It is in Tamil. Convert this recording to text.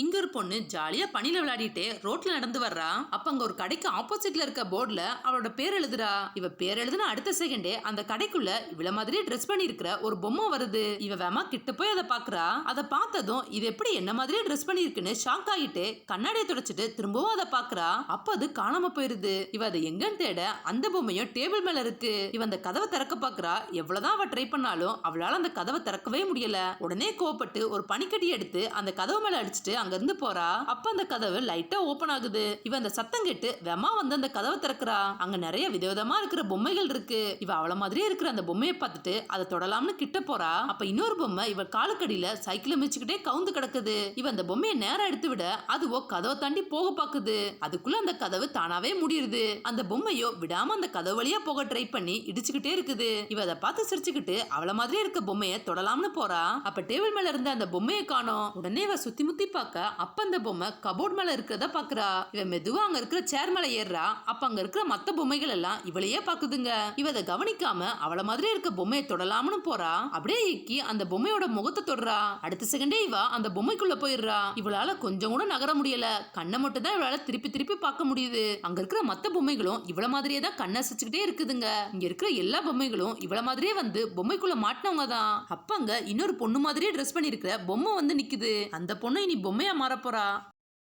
இங்க ஒரு பொண்ணு ஜாலியா பனில விளையாடிட்டு ரோட்ல நடந்து வர்றா. அப்ப அங்க ஒரு கடைக்கு ஆப்போசிட்ல இருக்க போர்டுல அவளோட பேர் எழுதுறா. இவ பேர் எழுதுன அடுத்த செகண்டே அந்த கடைக்குள்ள இவள மாதிரியே ட்ரெஸ் பண்ணி இருக்கிற ஒரு பொம்மை வருது. இவ வேமா கிட்ட போய் அதை பாக்குறா. அதை பார்த்ததும் இது எப்படி என்ன மாதிரியே ட்ரெஸ் பண்ணி இருக்குன்னு ஷாக் ஆகிட்டு கண்ணாடியை துடைச்சிட்டு திரும்பவும் அதை பாக்குறா. அப்ப அது காணாம போயிருது. இவ அதை எங்கன்னு தேட அந்த பொம்மையும் டேபிள் மேல இருக்கு. இவ அந்த கதவை திறக்க பாக்குறா. எவ்வளவுதான் அவ ட்ரை பண்ணாலும் அவளால அந்த கதவை திறக்கவே முடியல. உடனே கோவப்பட்டு ஒரு பனிக்கட்டி எடுத்து அந்த கதவு மேல அடிச்சுட்டு அங்கிருந்து போறா. அப்ப அந்த கதவு லைட்டா ஓபன் ஆகுது. இவ அந்த சத்தம் கேட்டு வெமா வந்து அந்த கதவை திறக்கிறா. அங்க நிறைய விதவிதமா இருக்கிற பொம்மைகள் இருக்கு. இவ அவள மாதிரியே இருக்கிற அந்த பொம்மையை பார்த்துட்டு அதை தொடலாம்னு கிட்ட போறா. அப்ப இன்னொரு பொம்மை இவ காலுக்கடியில சைக்கிளை மிச்சுக்கிட்டே கவுந்து கிடக்குது. இவ அந்த பொம்மையை நேரம் எடுத்து விட அதுவோ கதவை தாண்டி போக பாக்குது. அதுக்குள்ள அந்த கதவு தானாவே முடியுது. அந்த பொம்மையோ விடாம அந்த கதவு வழியா போக ட்ரை பண்ணி இடிச்சுக்கிட்டே இருக்குது. இவ அதை பார்த்து சிரிச்சுக்கிட்டு அவள மாதிரியே இருக்க பொம்மையை தொடலாம்னு போறா. அப்ப டேபிள் மேல இருந்த அந்த பொம்மையை காணோம். உடனே இவ சுத்தி முத்தி பார்க்க அப்ப அந்த பொம்மை கபோர்ட் மேல இருக்கிறத பாக்குறா. இவ மெதுவா அங்க இருக்கிற சேர் மேல ஏறுறா. அப்ப அங்க இருக்கிற மத்த பொம்மைகள் எல்லாம் இவளையே பாக்குதுங்க. இவ அதை கவனிக்காம அவள மாதிரியே இருக்க பொம்மையை தொடலாம்னு போறா. அப்படியே இக்கி அந்த பொம்மையோட முகத்தை தொடுறா. அடுத்த செகண்டே இவ அந்த பொம்மைக்குள்ள போயிடுறா. இவளால கொஞ்சம் கூட நகர முடியல. கண்ணை மட்டும் தான் இவளால திருப்பி திருப்பி பார்க்க முடியுது. அங்க இருக்கிற மத்த பொம்மைகளும் இவள மாதிரியே தான் கண்ணை சிச்சுக்கிட்டே இருக்குதுங்க. இங்க இருக்கிற எல்லா பொம்மைகளும் இவள மாதிரியே வந்து பொம்மைக்குள்ள மாட்டினவங்க தான் அப்ப அங்க இன்னொரு பொண்ணு மாதிரியே ட்ரெஸ் பண்ணிருக்கிற பொம்மை வந்து நிக்குது. அந்த பொண்ணு இனி பொம்மை மாறப் போறா?